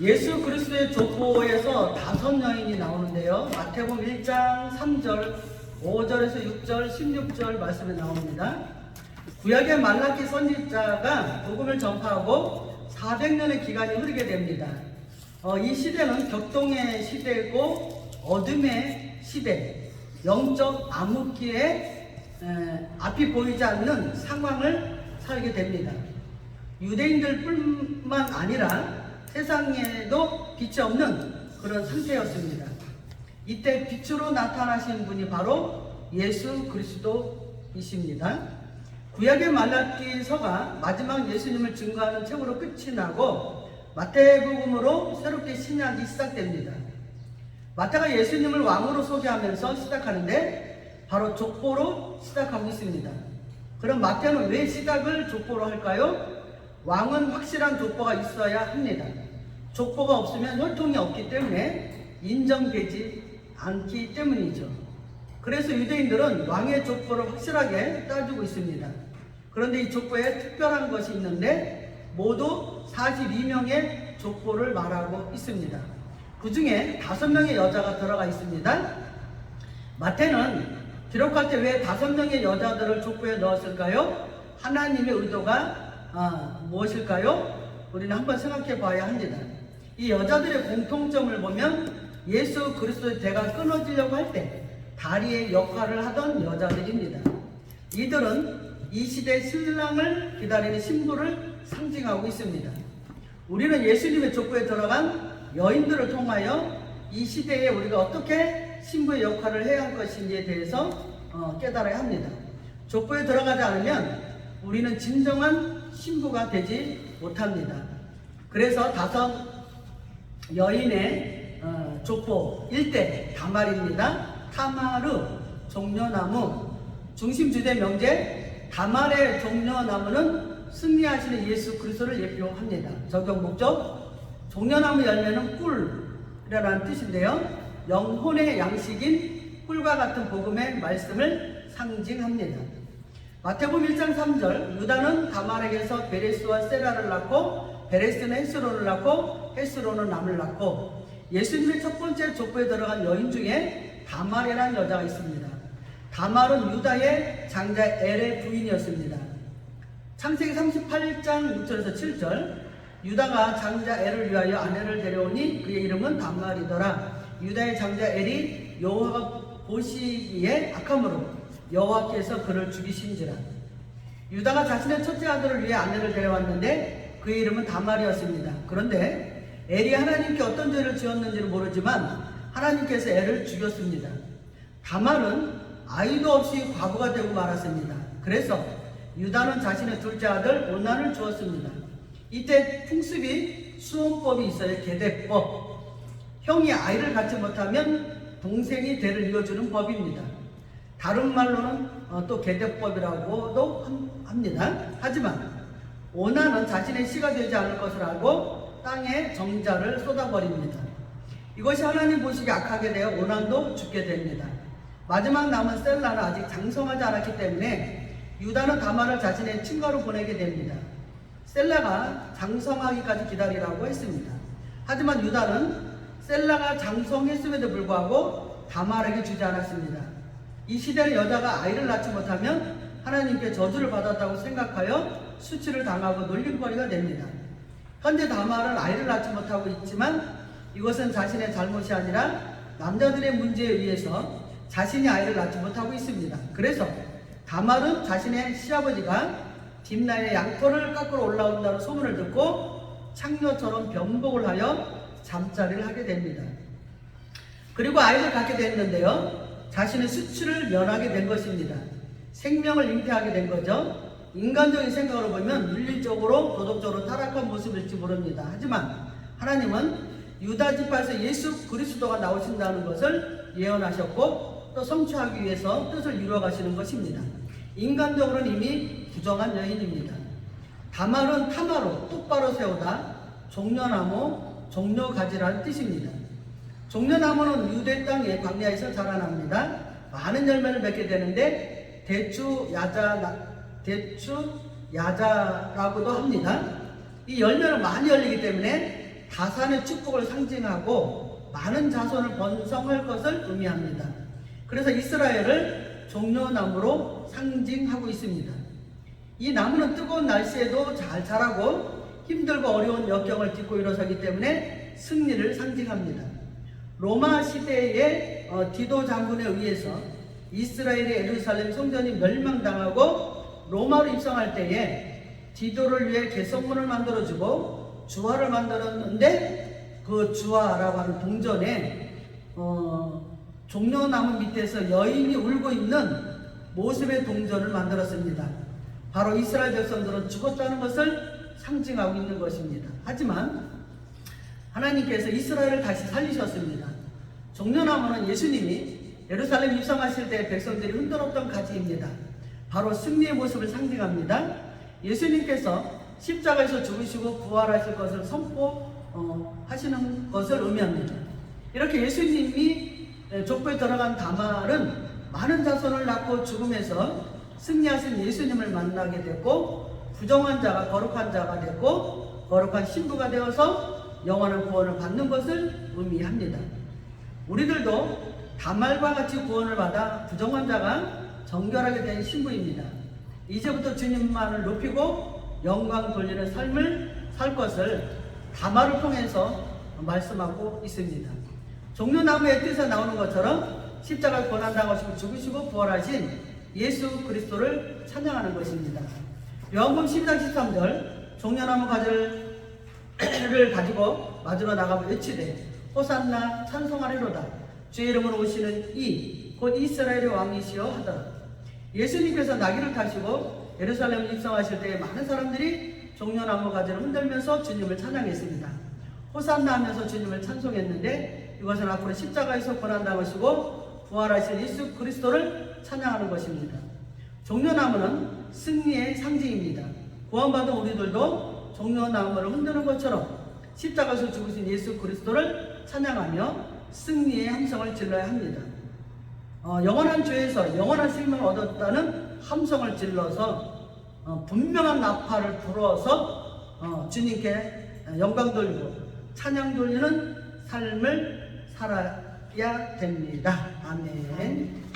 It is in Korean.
예수 그리스도의 족보에서 다섯 여인이 나오는데요. 마태복음 1장 3절, 5절에서 6절, 16절 말씀에 나옵니다. 구약의 말라기 선지자가 복음을 전파하고 400년의 기간이 흐르게 됩니다. 어, 이 시대는 격동의 시대고 어둠의 시대, 영적 암흑기에 에, 앞이 보이지 않는 상황을 살게 됩니다. 유대인들뿐만 아니라 세상에도 빛이 없는 그런 상태였습니다. 이때 빛으로 나타나신 분이 바로 예수 그리스도이십니다. 구약의 말라기서가 마지막 예수님을 증거하는 책으로 끝이 나고 마태복음으로 새롭게 신약이 시작됩니다. 마태가 예수님을 왕으로 소개하면서 시작하는데 바로 족보로 시작하고 있습니다. 그럼 마태는 왜 시작을 족보로 할까요? 왕은 확실한 족보가 있어야 합니다. 족보가 없으면 혈통이 없기 때문에 인정되지 않기 때문이죠. 그래서 유대인들은 왕의 족보를 확실하게 따지고 있습니다. 그런데 이 족보에 특별한 것이 있는데 모두 42명의 족보를 말하고 있습니다. 그 중에 다섯 명의 여자가 들어가 있습니다. 마태는 기록할 때왜 다섯 명의 여자들을 족보에 넣었을까요? 하나님의 의도가 아, 무엇일까요? 우리는 한번 생각해 봐야 합니다. 이 여자들의 공통점을 보면 예수 그리스도의 대가 끊어지려고 할 때 다리의 역할을 하던 여자들입니다. 이들은 이 시대 신랑을 기다리는 신부를 상징하고 있습니다. 우리는 예수님의 족보에 들어간 여인들을 통하여 이 시대에 우리가 어떻게 신부의 역할을 해야 할 것인지에 대해서 어, 깨달아야 합니다. 족보에 들어가지 않으면 우리는 진정한 신부가 되지 못합니다. 그래서 다섯 여인의 어, 족보 1대 다말입니다. 타마르, 종려나무, 중심 주대 명제, 다말의 종려나무는 승리하시는 예수 그리스도를 예표합니다. 적용 목적, 종려나무 열매는 꿀이라는 뜻인데요. 영혼의 양식인 꿀과 같은 복음의 말씀을 상징합니다. 마태복음 1장 3절 유다는 다말에게서 베레스와 세라를 낳고 베레스는 헤스로를 낳고 헤스로는 남을 낳고 예수님의 첫 번째 족보에 들어간 여인 중에 다말이라는 여자가 있습니다. 다말은 유다의 장자 엘의 부인이었습니다. 창세기 38장 6절에서 7절 유다가 장자 엘을 위하여 아내를 데려오니 그의 이름은 다말이더라. 유다의 장자 엘이 여호와가 보시기에 악함으로 여호와께서 그를 죽이신지라. 유다가 자신의 첫째 아들을 위해 아내를 데려왔는데 그의 이름은 다말이었습니다. 그런데 엘이 하나님께 어떤 죄를 지었는지는 모르지만 하나님께서 엘을 죽였습니다. 다말은 아이도 없이 과부가 되고 말았습니다. 그래서 유다는 자신의 둘째 아들 온난을 주었습니다. 이때 풍습이 수혼법이 있어요. 계대법. 형이 아이를 갖지 못하면 동생이 대를 이어주는 법입니다. 다른 말로는 어, 또 계대법이라고도 합니다. 하지만 오나는 자신의 씨가 되지 않을 것을 알고 땅에 정자를 쏟아버립니다. 이것이 하나님 보시기 악하게 되어 오난도 죽게 됩니다. 마지막 남은 셀라는 아직 장성하지 않았기 때문에 유다는 다말을 자신의 친가로 보내게 됩니다. 셀라가 장성하기까지 기다리라고 했습니다. 하지만 유다는 셀라가 장성했음에도 불구하고 다말에게 주지 않았습니다. 이 시대는 여자가 아이를 낳지 못하면 하나님께 저주를 받았다고 생각하여 수치를 당하고 놀림거리가 됩니다. 현재 다말은 아이를 낳지 못하고 있지만 이것은 자신의 잘못이 아니라 남자들의 문제에 의해서 자신이 아이를 낳지 못하고 있습니다. 그래서 다말은 자신의 시아버지가 딥나의 양털을 깎으러 올라온다는 소문을 듣고 창녀처럼 변복을 하여 잠자리를 하게 됩니다. 그리고 아이를 갖게 됐는데요. 자신의 수치를 면하게 된 것입니다. 생명을 잉태하게 된 거죠. 인간적인 생각으로 보면 윤리적으로 도덕적으로 타락한 모습일지 모릅니다. 하지만 하나님은 유다 지파에서 예수 그리스도가 나오신다는 것을 예언하셨고 또 성취하기 위해서 뜻을 이루어 가시는 것입니다. 인간적으로는 이미 부정한 여인입니다. 다말은 타마로 똑바로 세우다 종려나무 종려가지라는 뜻입니다. 종려나무는 유대 땅의 광야에서 자라납니다. 많은 열매를 맺게 되는데 대추 야자 대추 야자라고도 합니다. 이 열매는 많이 열리기 때문에 다산의 축복을 상징하고 많은 자손을 번성할 것을 의미합니다. 그래서 이스라엘을 종려나무로 상징하고 있습니다. 이 나무는 뜨거운 날씨에도 잘 자라고 힘들고 어려운 역경을 딛고 일어서기 때문에 승리를 상징합니다. 로마 시대의 어, 디도 장군에 의해서 이스라엘의 예루살렘 성전이 멸망당하고 로마로 입성할 때에 디도를 위해 개성문을 만들어주고 주화를 만들었는데 그 주화라고 하는 동전에 어, 종려나무 밑에서 여인이 울고 있는 모습의 동전을 만들었습니다. 바로 이스라엘 백성들은 죽었다는 것을 상징하고 있는 것입니다. 하지만 하나님께서 이스라엘을 다시 살리셨습니다. 종려나무는 예수님이 예루살렘 입성하실 때 백성들이 흔들었던 가지입니다. 바로 승리의 모습을 상징합니다. 예수님께서 십자가에서 죽으시고 부활하실 것을 선포하시는 것을 의미합니다. 이렇게 예수님이 족보에 들어간 다말은 많은 자손을 낳고 죽음에서 승리하신 예수님을 만나게 됐고 부정한 자가 거룩한 자가 됐고 거룩한 신부가 되어서 영원한 구원을 받는 것을 의미합니다. 우리들도 다말과 같이 구원을 받아 부정한 자가 정결하게 된 신부입니다. 이제부터 주님만을 높이고 영광 돌리는 삶을 살 것을 다말을 통해서 말씀하고 있습니다. 종려나무의 뜻에 나오는 것처럼 십자가를 고난당하시고 죽으시고 부활하신 예수 그리스도를 찬양하는 것입니다. 요한복음 12장 13절 종려나무 가지를 가지고 맞으러 나가고 외치되 호산나 찬송하리로다. 주의 이름으로 오시는 이 곧 이스라엘의 왕이시여 하더라. 예수님께서 나귀를 타시고 예루살렘 입성하실 때 많은 사람들이 종려나무 가지를 흔들면서 주님을 찬양했습니다. 호산나 하면서 주님을 찬송했는데 이것은 앞으로 십자가에서 고난 당하시고 부활하신 예수 그리스도를 찬양하는 것입니다. 종려나무는 승리의 상징입니다. 구원받은 우리들도 종려나무를 흔드는 것처럼 십자가에서 죽으신 예수 그리스도를 찬양하며 승리의 함성을 질러야 합니다. 어, 영원한 죄에서 영원한 생명을 얻었다는 함성을 질러서 어, 분명한 나팔을 불어서 어, 주님께 영광 돌리고 찬양 돌리는 삶을 살아야 됩니다. 아멘.